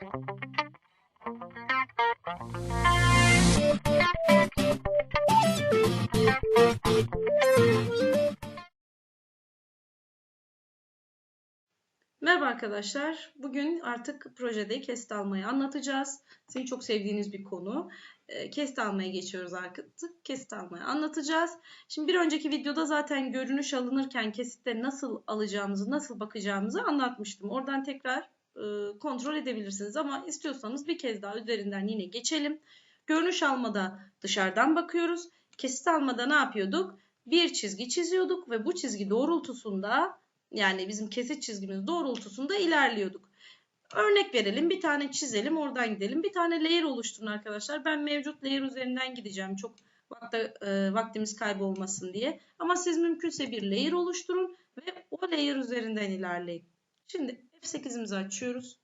Merhaba arkadaşlar. Bugün artık projede kesit almayı anlatacağız. Sizin çok sevdiğiniz bir konu. E, kesit almaya geçiyoruz artık. Kesit almayı anlatacağız. Şimdi bir önceki videoda zaten görünüş alınırken kesitte nasıl alacağımızı, nasıl bakacağımızı anlatmıştım. Oradan tekrar e, kontrol edebilirsiniz ama istiyorsanız bir kez daha üzerinden yine geçelim. Görünüş almada dışarıdan bakıyoruz. Kesit almada ne yapıyorduk? Bir çizgi çiziyorduk ve bu çizgi doğrultusunda yani bizim kesit çizgimiz doğrultusunda ilerliyorduk. Örnek verelim bir tane çizelim oradan gidelim. Bir tane layer oluşturun arkadaşlar. Ben mevcut layer üzerinden gideceğim. Çok vakte, e, vaktimiz kaybolmasın diye. Ama siz mümkünse bir layer oluşturun ve o layer üzerinden ilerleyin. Şimdi F8'imizi açıyoruz.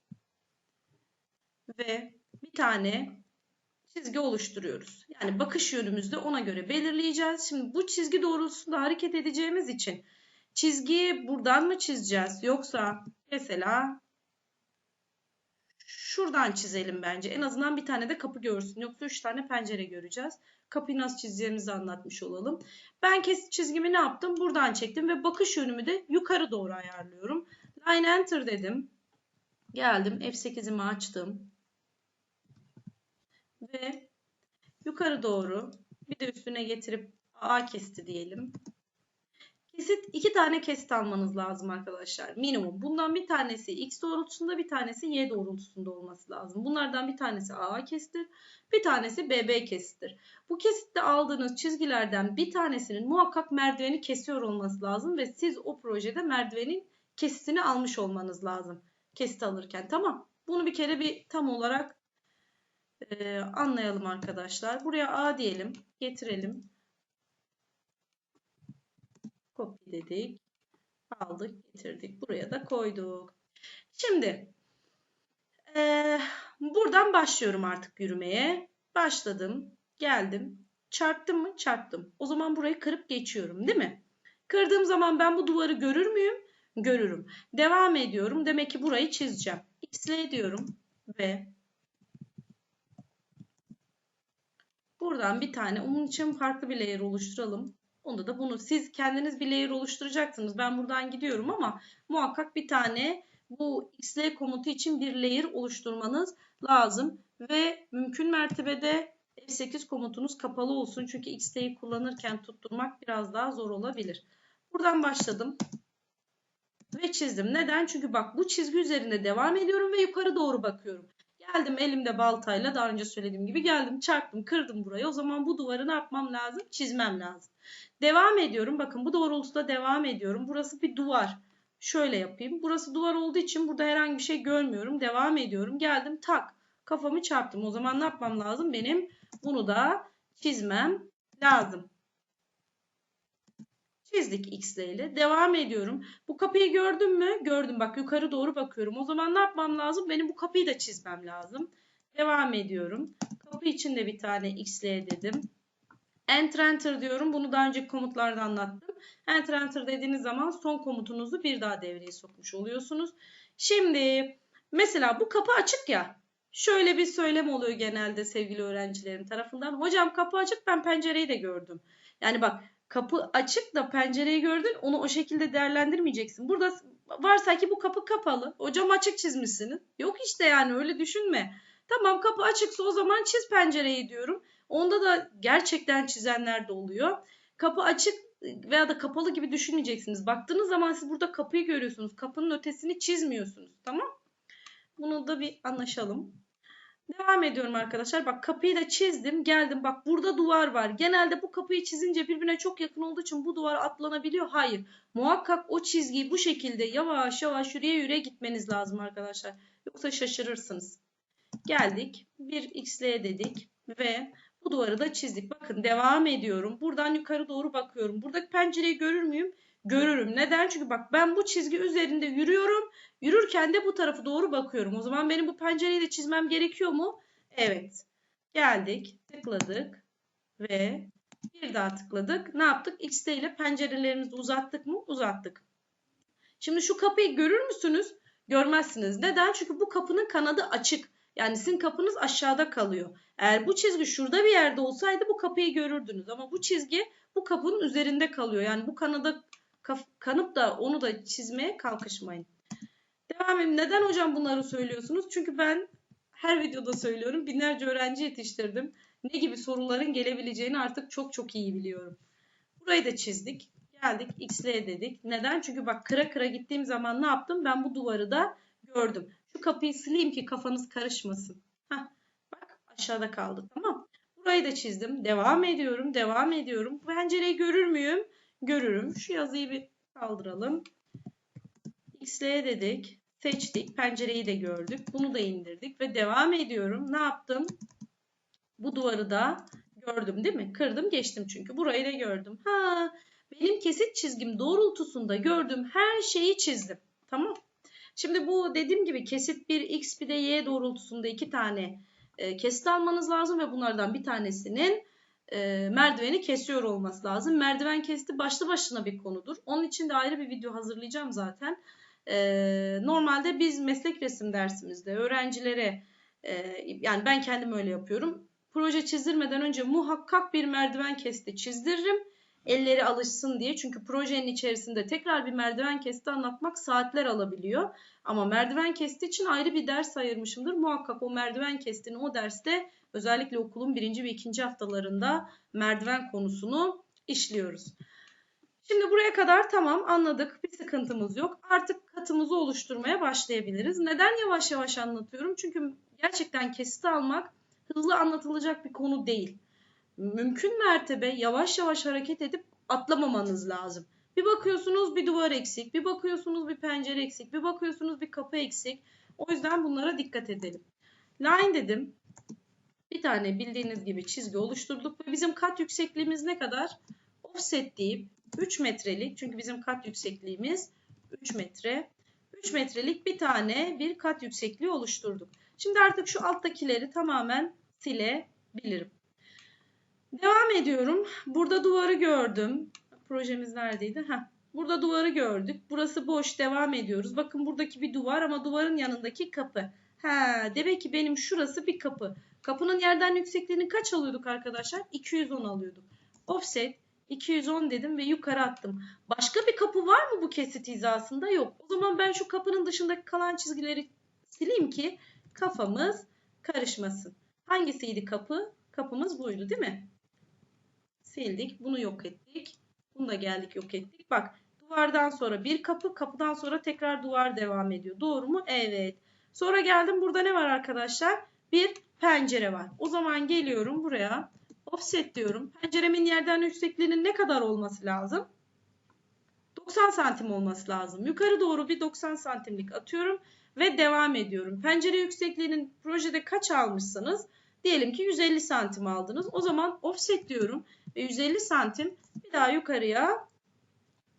Ve bir tane çizgi oluşturuyoruz. Yani bakış yönümüzde ona göre belirleyeceğiz. Şimdi bu çizgi doğrultusunda hareket edeceğimiz için Çizgiyi buradan mı çizeceğiz? Yoksa mesela şuradan çizelim bence. En azından bir tane de kapı görsün. Yoksa üç tane pencere göreceğiz. Kapıyı nasıl çizeceğimizi anlatmış olalım. Ben kesit çizgimi ne yaptım? Buradan çektim ve bakış yönümü de yukarı doğru ayarlıyorum. Line Enter dedim. Geldim. F8'imi açtım. Ve yukarı doğru bir de üstüne getirip A kesti diyelim. Kesit iki tane kesit almanız lazım arkadaşlar. Minimum. Bundan bir tanesi x doğrultusunda bir tanesi y doğrultusunda olması lazım. Bunlardan bir tanesi AA kesittir. Bir tanesi BB kesittir. Bu kesitte aldığınız çizgilerden bir tanesinin muhakkak merdiveni kesiyor olması lazım. Ve siz o projede merdivenin kesitini almış olmanız lazım. Kesit alırken. Tamam. Bunu bir kere bir tam olarak e, anlayalım arkadaşlar. Buraya A diyelim. Getirelim. Kopyaladık. Aldık, getirdik. Buraya da koyduk. Şimdi e, buradan başlıyorum artık yürümeye. Başladım. Geldim. Çarptım mı? Çarptım. O zaman burayı kırıp geçiyorum değil mi? Kırdığım zaman ben bu duvarı görür müyüm? Görürüm. Devam ediyorum. Demek ki burayı çizeceğim. X'le diyorum ve buradan bir tane onun için farklı bir layer oluşturalım. Onda da bunu siz kendiniz bir layer oluşturacaksınız. Ben buradan gidiyorum ama muhakkak bir tane bu xl komutu için bir layer oluşturmanız lazım. Ve mümkün mertebede F8 komutunuz kapalı olsun. Çünkü xl'yi kullanırken tutturmak biraz daha zor olabilir. Buradan başladım. Ve çizdim. Neden? Çünkü bak bu çizgi üzerinde devam ediyorum ve yukarı doğru bakıyorum. Geldim elimde baltayla daha önce söylediğim gibi geldim çarptım kırdım burayı. O zaman bu duvarı ne yapmam lazım? Çizmem lazım. Devam ediyorum. Bakın bu doğrultuda devam ediyorum. Burası bir duvar. Şöyle yapayım. Burası duvar olduğu için burada herhangi bir şey görmüyorum. Devam ediyorum. Geldim tak. Kafamı çarptım. O zaman ne yapmam lazım? Benim bunu da çizmem lazım. Çizdik x ile. Devam ediyorum. Bu kapıyı gördün mü? Gördüm. Bak yukarı doğru bakıyorum. O zaman ne yapmam lazım? Benim bu kapıyı da çizmem lazım. Devam ediyorum. Kapı için de bir tane x dedim. Enter enter diyorum. Bunu daha önceki komutlarda anlattım. Enter enter dediğiniz zaman son komutunuzu bir daha devreye sokmuş oluyorsunuz. Şimdi mesela bu kapı açık ya. Şöyle bir söylem oluyor genelde sevgili öğrencilerim tarafından. Hocam kapı açık ben pencereyi de gördüm. Yani bak kapı açık da pencereyi gördün onu o şekilde değerlendirmeyeceksin. Burada varsa ki bu kapı kapalı. Hocam açık çizmişsiniz. Yok işte yani öyle düşünme. Tamam kapı açıksa o zaman çiz pencereyi diyorum. Onda da gerçekten çizenler de oluyor. Kapı açık veya da kapalı gibi düşünmeyeceksiniz. Baktığınız zaman siz burada kapıyı görüyorsunuz. Kapının ötesini çizmiyorsunuz. Tamam? Bunu da bir anlaşalım. Devam ediyorum arkadaşlar. Bak kapıyı da çizdim. Geldim. Bak burada duvar var. Genelde bu kapıyı çizince birbirine çok yakın olduğu için bu duvar atlanabiliyor. Hayır. Muhakkak o çizgiyi bu şekilde yavaş yavaş yürüye yürüye gitmeniz lazım arkadaşlar. Yoksa şaşırırsınız. Geldik. Bir xl dedik ve bu duvarı da çizdik. Bakın devam ediyorum. Buradan yukarı doğru bakıyorum. Buradaki pencereyi görür müyüm? Görürüm. Neden? Çünkü bak ben bu çizgi üzerinde yürüyorum. Yürürken de bu tarafı doğru bakıyorum. O zaman benim bu pencereyi de çizmem gerekiyor mu? Evet. Geldik. Tıkladık. Ve bir daha tıkladık. Ne yaptık? X ile pencerelerimizi uzattık mı? Uzattık. Şimdi şu kapıyı görür müsünüz? görmezsiniz. Neden? Çünkü bu kapının kanadı açık. Yani sizin kapınız aşağıda kalıyor. Eğer bu çizgi şurada bir yerde olsaydı bu kapıyı görürdünüz. Ama bu çizgi bu kapının üzerinde kalıyor. Yani bu kanada kanıp da onu da çizmeye kalkışmayın. Devam edin. Neden hocam bunları söylüyorsunuz? Çünkü ben her videoda söylüyorum. Binlerce öğrenci yetiştirdim. Ne gibi soruların gelebileceğini artık çok çok iyi biliyorum. Burayı da çizdik. Geldik x'le dedik. Neden? Çünkü bak kıra kıra gittiğim zaman ne yaptım? Ben bu duvarı da gördüm. Şu kapıyı sileyim ki kafanız karışmasın. Heh, bak aşağıda kaldı tamam. Burayı da çizdim. Devam ediyorum. Devam ediyorum. Pencereyi görür müyüm? Görürüm. Şu yazıyı bir kaldıralım. X'le dedik. Seçtik. Pencereyi de gördük. Bunu da indirdik ve devam ediyorum. Ne yaptım? Bu duvarı da gördüm değil mi? Kırdım geçtim çünkü. Burayı da gördüm. Ha, benim kesit çizgim doğrultusunda gördüğüm her şeyi çizdim. Tamam. Şimdi bu dediğim gibi kesit bir x bir de y doğrultusunda iki tane e, kesit almanız lazım ve bunlardan bir tanesinin e, merdiveni kesiyor olması lazım. Merdiven kesiti başlı başına bir konudur. Onun için de ayrı bir video hazırlayacağım zaten. E, normalde biz meslek resim dersimizde öğrencilere e, yani ben kendim öyle yapıyorum. Proje çizdirmeden önce muhakkak bir merdiven kesiti çizdiririm elleri alışsın diye. Çünkü projenin içerisinde tekrar bir merdiven kesiti anlatmak saatler alabiliyor. Ama merdiven kesiti için ayrı bir ders ayırmışımdır. Muhakkak o merdiven kesitini o derste özellikle okulun birinci ve ikinci haftalarında merdiven konusunu işliyoruz. Şimdi buraya kadar tamam anladık. Bir sıkıntımız yok. Artık katımızı oluşturmaya başlayabiliriz. Neden yavaş yavaş anlatıyorum? Çünkü gerçekten kesit almak hızlı anlatılacak bir konu değil mümkün mertebe yavaş yavaş hareket edip atlamamanız lazım. Bir bakıyorsunuz bir duvar eksik, bir bakıyorsunuz bir pencere eksik, bir bakıyorsunuz bir kapı eksik. O yüzden bunlara dikkat edelim. Line dedim. Bir tane bildiğiniz gibi çizgi oluşturduk ve bizim kat yüksekliğimiz ne kadar? Offset deyip 3 metrelik çünkü bizim kat yüksekliğimiz 3 metre. 3 metrelik bir tane bir kat yüksekliği oluşturduk. Şimdi artık şu alttakileri tamamen silebilirim. Devam ediyorum. Burada duvarı gördüm. Projemiz neredeydi? Heh. Burada duvarı gördük. Burası boş. Devam ediyoruz. Bakın buradaki bir duvar ama duvarın yanındaki kapı. Ha, demek ki benim şurası bir kapı. Kapının yerden yüksekliğini kaç alıyorduk arkadaşlar? 210 alıyorduk. Offset 210 dedim ve yukarı attım. Başka bir kapı var mı bu kesit hizasında? Yok. O zaman ben şu kapının dışındaki kalan çizgileri sileyim ki kafamız karışmasın. Hangisiydi kapı? Kapımız buydu değil mi? sildik. Bunu yok ettik. Bunu da geldik yok ettik. Bak duvardan sonra bir kapı, kapıdan sonra tekrar duvar devam ediyor. Doğru mu? Evet. Sonra geldim burada ne var arkadaşlar? Bir pencere var. O zaman geliyorum buraya. Offset diyorum. Penceremin yerden yüksekliğinin ne kadar olması lazım? 90 santim olması lazım. Yukarı doğru bir 90 santimlik atıyorum ve devam ediyorum. Pencere yüksekliğinin projede kaç almışsanız diyelim ki 150 santim aldınız. O zaman offset diyorum ve 150 santim bir daha yukarıya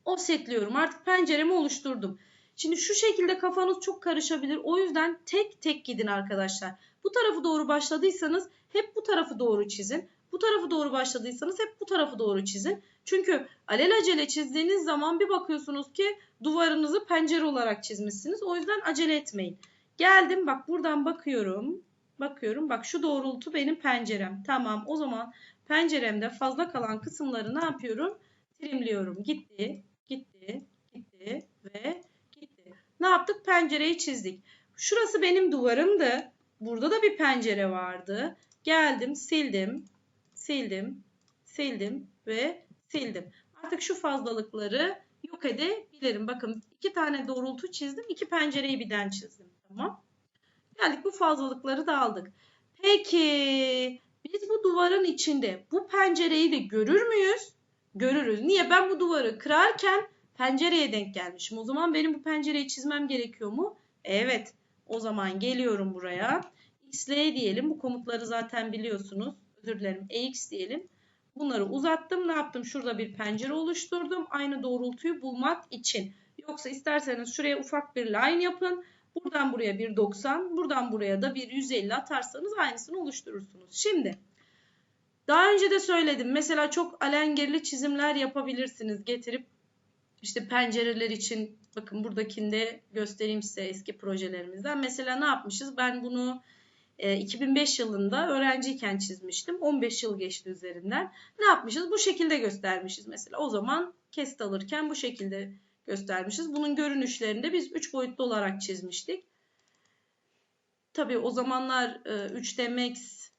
offsetliyorum. Artık penceremi oluşturdum. Şimdi şu şekilde kafanız çok karışabilir. O yüzden tek tek gidin arkadaşlar. Bu tarafı doğru başladıysanız hep bu tarafı doğru çizin. Bu tarafı doğru başladıysanız hep bu tarafı doğru çizin. Çünkü alelacele çizdiğiniz zaman bir bakıyorsunuz ki duvarınızı pencere olarak çizmişsiniz. O yüzden acele etmeyin. Geldim bak buradan bakıyorum. Bakıyorum bak şu doğrultu benim pencerem. Tamam o zaman penceremde fazla kalan kısımları ne yapıyorum? Trimliyorum. Gitti, gitti, gitti ve. Ne yaptık? Pencereyi çizdik. Şurası benim duvarımdı. Burada da bir pencere vardı. Geldim, sildim, sildim, sildim ve sildim. Artık şu fazlalıkları yok edebilirim. Bakın iki tane doğrultu çizdim. iki pencereyi birden çizdim. Tamam. Geldik bu fazlalıkları da aldık. Peki biz bu duvarın içinde bu pencereyi de görür müyüz? Görürüz. Niye? Ben bu duvarı kırarken pencereye denk gelmişim. O zaman benim bu pencereyi çizmem gerekiyor mu? Evet. O zaman geliyorum buraya. XL diyelim. Bu komutları zaten biliyorsunuz. Özür dilerim. EX diyelim. Bunları uzattım. Ne yaptım? Şurada bir pencere oluşturdum. Aynı doğrultuyu bulmak için. Yoksa isterseniz şuraya ufak bir line yapın. Buradan buraya bir 90, buradan buraya da bir 150 atarsanız aynısını oluşturursunuz. Şimdi daha önce de söyledim. Mesela çok alengerli çizimler yapabilirsiniz. Getirip işte pencereler için bakın buradakinde göstereyim size eski projelerimizden. Mesela ne yapmışız? Ben bunu 2005 yılında öğrenciyken çizmiştim. 15 yıl geçti üzerinden. Ne yapmışız? Bu şekilde göstermişiz mesela. O zaman kesit alırken bu şekilde göstermişiz. Bunun görünüşlerinde biz 3 boyutlu olarak çizmiştik. Tabii o zamanlar 3D Max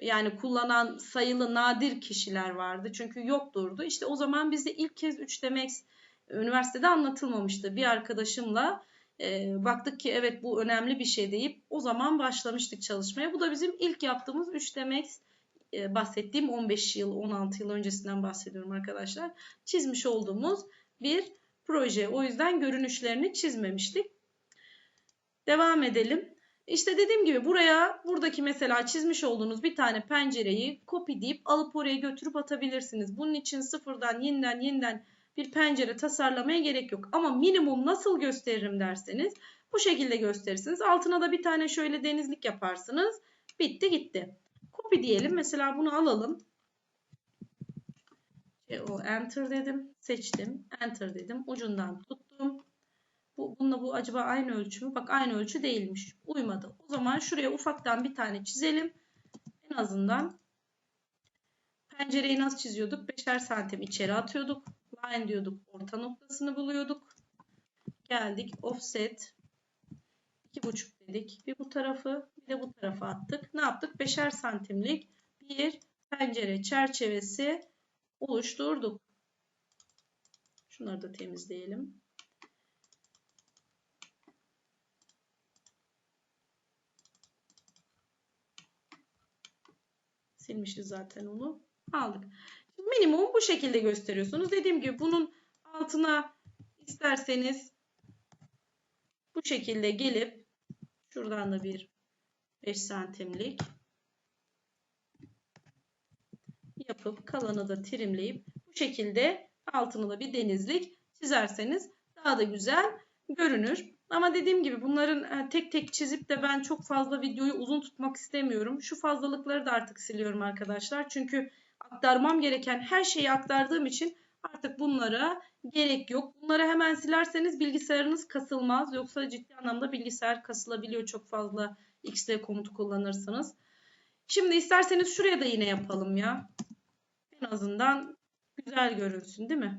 yani kullanan sayılı nadir kişiler vardı. Çünkü yokturdu. İşte o zaman bizde ilk kez 3D Max üniversitede anlatılmamıştı. Bir arkadaşımla e, baktık ki evet bu önemli bir şey deyip o zaman başlamıştık çalışmaya. Bu da bizim ilk yaptığımız 3D Max e, bahsettiğim 15 yıl 16 yıl öncesinden bahsediyorum arkadaşlar. Çizmiş olduğumuz bir proje. O yüzden görünüşlerini çizmemiştik. Devam edelim. İşte dediğim gibi buraya buradaki mesela çizmiş olduğunuz bir tane pencereyi copy deyip alıp oraya götürüp atabilirsiniz. Bunun için sıfırdan yeniden yeniden bir pencere tasarlamaya gerek yok. Ama minimum nasıl gösteririm derseniz bu şekilde gösterirsiniz. Altına da bir tane şöyle denizlik yaparsınız. Bitti gitti. Copy diyelim. Mesela bunu alalım. O enter dedim. Seçtim. Enter dedim. Ucundan tuttum. Bu, bununla bu acaba aynı ölçü mü? Bak aynı ölçü değilmiş. Uymadı. O zaman şuraya ufaktan bir tane çizelim. En azından pencereyi nasıl çiziyorduk? 5'er santim içeri atıyorduk. Line diyorduk. Orta noktasını buluyorduk. Geldik. Offset. 2,5 dedik. Bir bu tarafı bir de bu tarafa attık. Ne yaptık? 5'er santimlik bir pencere çerçevesi oluşturduk. Şunları da temizleyelim. Silmişiz zaten onu. Aldık. Minimum bu şekilde gösteriyorsunuz. Dediğim gibi bunun altına isterseniz bu şekilde gelip şuradan da bir 5 santimlik yapıp kalanı da trimleyip bu şekilde altını da bir denizlik çizerseniz daha da güzel görünür. Ama dediğim gibi bunların e, tek tek çizip de ben çok fazla videoyu uzun tutmak istemiyorum. Şu fazlalıkları da artık siliyorum arkadaşlar. Çünkü aktarmam gereken her şeyi aktardığım için artık bunlara gerek yok. Bunları hemen silerseniz bilgisayarınız kasılmaz. Yoksa ciddi anlamda bilgisayar kasılabiliyor çok fazla xd komutu kullanırsanız. Şimdi isterseniz şuraya da yine yapalım ya. En azından güzel görünsün değil mi?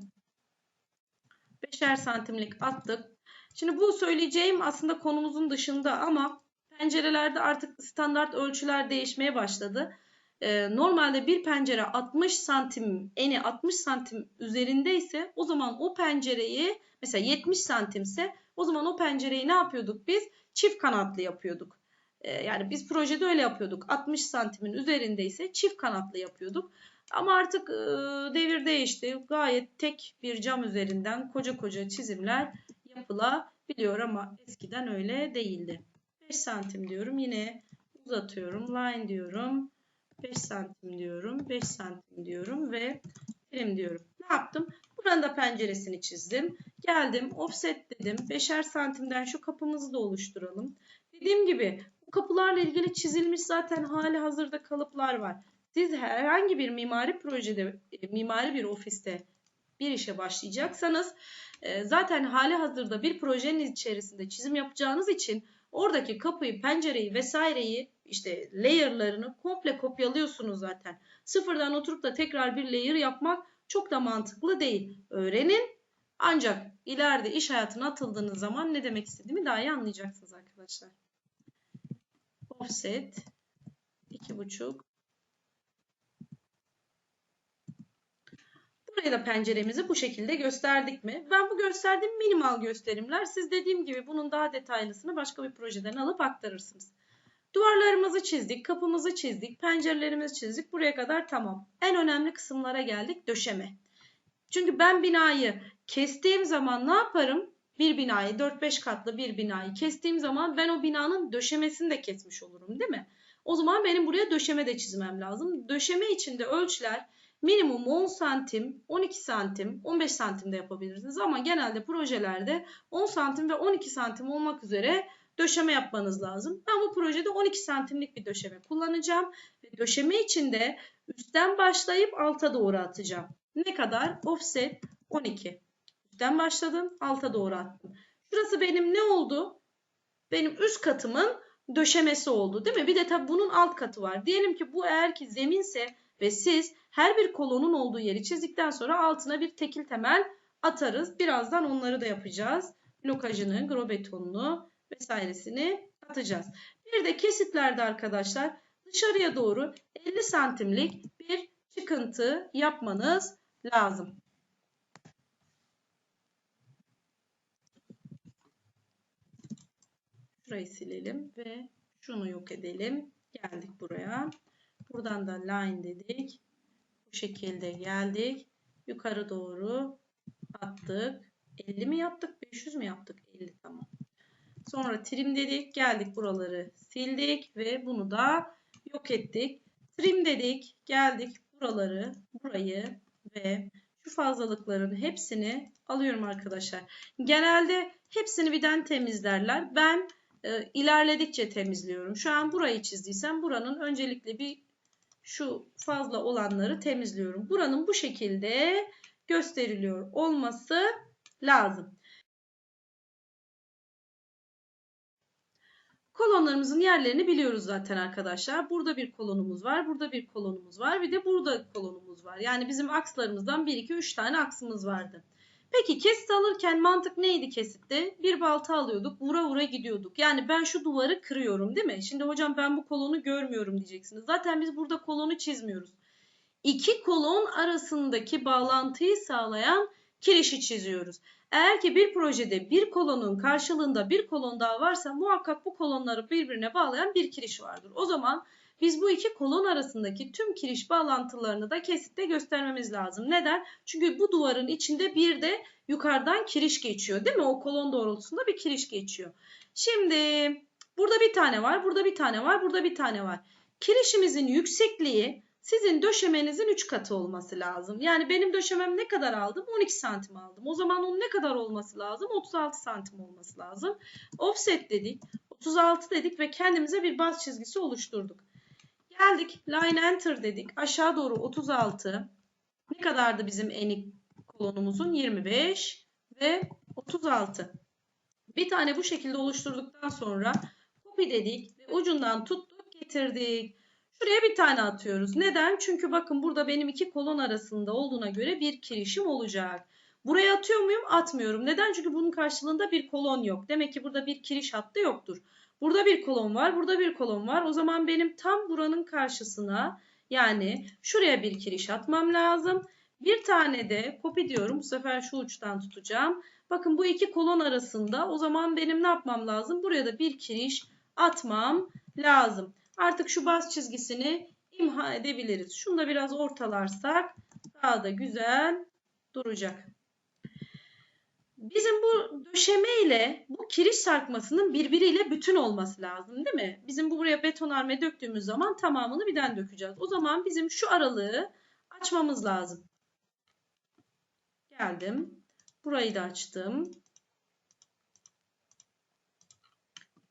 5'er santimlik attık. Şimdi bu söyleyeceğim aslında konumuzun dışında ama pencerelerde artık standart ölçüler değişmeye başladı. Ee, normalde bir pencere 60 santim eni 60 santim üzerindeyse o zaman o pencereyi mesela 70 santimse o zaman o pencereyi ne yapıyorduk biz? Çift kanatlı yapıyorduk. Ee, yani biz projede öyle yapıyorduk. 60 santimin üzerindeyse çift kanatlı yapıyorduk. Ama artık e, devir değişti. Gayet tek bir cam üzerinden koca koca çizimler yapılabiliyor ama eskiden öyle değildi. 5 santim diyorum. Yine uzatıyorum. Line diyorum. 5 santim diyorum. 5 santim diyorum ve trim diyorum. Ne yaptım? Buranın da penceresini çizdim. Geldim offset dedim. 5'er santimden şu kapımızı da oluşturalım. Dediğim gibi bu kapılarla ilgili çizilmiş zaten hali hazırda kalıplar var. Siz herhangi bir mimari projede, e, mimari bir ofiste bir işe başlayacaksanız e, zaten hali hazırda bir projenin içerisinde çizim yapacağınız için oradaki kapıyı, pencereyi vesaireyi işte layer'larını komple kopyalıyorsunuz zaten. Sıfırdan oturup da tekrar bir layer yapmak çok da mantıklı değil. Öğrenin ancak ileride iş hayatına atıldığınız zaman ne demek istediğimi daha iyi anlayacaksınız arkadaşlar. Offset 2.5 Buraya da penceremizi bu şekilde gösterdik mi? Ben bu gösterdiğim minimal gösterimler. Siz dediğim gibi bunun daha detaylısını başka bir projeden alıp aktarırsınız. Duvarlarımızı çizdik, kapımızı çizdik, pencerelerimizi çizdik. Buraya kadar tamam. En önemli kısımlara geldik döşeme. Çünkü ben binayı kestiğim zaman ne yaparım? Bir binayı 4-5 katlı bir binayı kestiğim zaman ben o binanın döşemesini de kesmiş olurum değil mi? O zaman benim buraya döşeme de çizmem lazım. Döşeme için de ölçüler minimum 10 santim, 12 santim, 15 santim de yapabilirsiniz. Ama genelde projelerde 10 santim ve 12 santim olmak üzere döşeme yapmanız lazım. Ben bu projede 12 santimlik bir döşeme kullanacağım. Döşeme için de üstten başlayıp alta doğru atacağım. Ne kadar? Offset 12. Üstten başladım. Alta doğru attım. Şurası benim ne oldu? Benim üst katımın döşemesi oldu değil mi? Bir de tabii bunun alt katı var. Diyelim ki bu eğer ki zeminse ve siz her bir kolonun olduğu yeri çizdikten sonra altına bir tekil temel atarız. Birazdan onları da yapacağız. Blokajını, grobetonunu vesairesini atacağız. Bir de kesitlerde arkadaşlar dışarıya doğru 50 santimlik bir çıkıntı yapmanız lazım. Şurayı silelim ve şunu yok edelim. Geldik buraya. Buradan da line dedik. Bu şekilde geldik. Yukarı doğru attık. 50 mi yaptık? 500 mü yaptık? 50 tamam. Sonra trim dedik. Geldik buraları sildik ve bunu da yok ettik. Trim dedik. Geldik buraları, burayı ve şu fazlalıkların hepsini alıyorum arkadaşlar. Genelde hepsini birden temizlerler. Ben e, ilerledikçe temizliyorum. Şu an burayı çizdiysem buranın öncelikle bir şu fazla olanları temizliyorum. Buranın bu şekilde gösteriliyor olması lazım. Kolonlarımızın yerlerini biliyoruz zaten arkadaşlar. Burada bir kolonumuz var, burada bir kolonumuz var, bir de burada kolonumuz var. Yani bizim akslarımızdan 1, 2, 3 tane aksımız vardı. Peki kesit alırken mantık neydi kesitte? Bir balta alıyorduk, vura vura gidiyorduk. Yani ben şu duvarı kırıyorum değil mi? Şimdi hocam ben bu kolonu görmüyorum diyeceksiniz. Zaten biz burada kolonu çizmiyoruz. İki kolon arasındaki bağlantıyı sağlayan kirişi çiziyoruz. Eğer ki bir projede bir kolonun karşılığında bir kolon daha varsa muhakkak bu kolonları birbirine bağlayan bir kiriş vardır. O zaman biz bu iki kolon arasındaki tüm kiriş bağlantılarını da kesitte göstermemiz lazım. Neden? Çünkü bu duvarın içinde bir de yukarıdan kiriş geçiyor değil mi? O kolon doğrultusunda bir kiriş geçiyor. Şimdi burada bir tane var, burada bir tane var, burada bir tane var. Kirişimizin yüksekliği sizin döşemenizin 3 katı olması lazım. Yani benim döşemem ne kadar aldım? 12 santim aldım. O zaman onun ne kadar olması lazım? 36 santim olması lazım. Offset dedik. 36 dedik ve kendimize bir baz çizgisi oluşturduk. Geldik. Line enter dedik. Aşağı doğru 36. Ne kadardı bizim enik kolonumuzun? 25 ve 36. Bir tane bu şekilde oluşturduktan sonra copy dedik ve ucundan tuttuk getirdik. Şuraya bir tane atıyoruz. Neden? Çünkü bakın burada benim iki kolon arasında olduğuna göre bir kirişim olacak. Buraya atıyor muyum? Atmıyorum. Neden? Çünkü bunun karşılığında bir kolon yok. Demek ki burada bir kiriş hattı yoktur. Burada bir kolon var, burada bir kolon var. O zaman benim tam buranın karşısına yani şuraya bir kiriş atmam lazım. Bir tane de copy diyorum. Bu sefer şu uçtan tutacağım. Bakın bu iki kolon arasında o zaman benim ne yapmam lazım? Buraya da bir kiriş atmam lazım. Artık şu baz çizgisini imha edebiliriz. Şunu da biraz ortalarsak daha da güzel duracak. Bizim bu döşeme ile bu kiriş sarkmasının birbiriyle bütün olması lazım değil mi? Bizim bu buraya betonarme döktüğümüz zaman tamamını birden dökeceğiz. O zaman bizim şu aralığı açmamız lazım. Geldim. Burayı da açtım.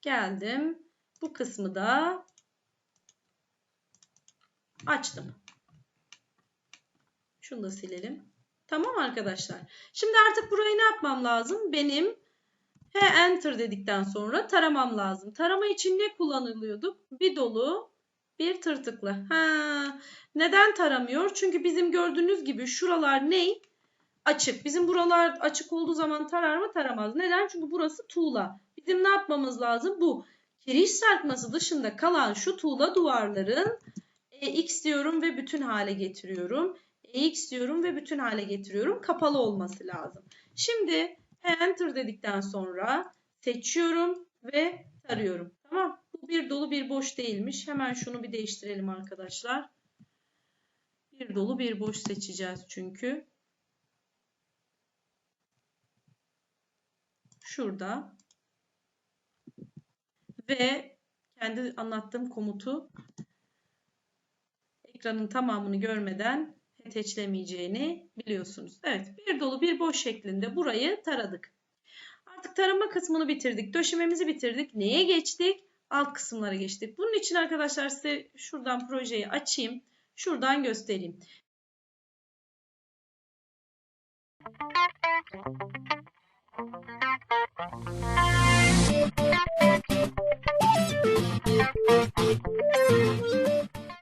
Geldim. Bu kısmı da açtım. Şunu da silelim. Tamam arkadaşlar. Şimdi artık burayı ne yapmam lazım? Benim H enter dedikten sonra taramam lazım. Tarama için ne kullanılıyordu? Bir dolu, bir tırtıklı. Ha, neden taramıyor? Çünkü bizim gördüğünüz gibi şuralar ne? Açık. Bizim buralar açık olduğu zaman tarar mı? Taramaz. Neden? Çünkü burası tuğla. Bizim ne yapmamız lazım? Bu kiriş sarkması dışında kalan şu tuğla duvarların e, x diyorum ve bütün hale getiriyorum. X diyorum ve bütün hale getiriyorum. Kapalı olması lazım. Şimdi enter dedikten sonra seçiyorum ve tarıyorum. Tamam. Bu bir dolu bir boş değilmiş. Hemen şunu bir değiştirelim arkadaşlar. Bir dolu bir boş seçeceğiz çünkü. Şurada. Ve kendi anlattığım komutu ekranın tamamını görmeden teçlemeyeceğini biliyorsunuz. Evet bir dolu bir boş şeklinde burayı taradık. Artık tarama kısmını bitirdik. Döşememizi bitirdik. Neye geçtik? Alt kısımlara geçtik. Bunun için arkadaşlar size şuradan projeyi açayım. Şuradan göstereyim. Müzik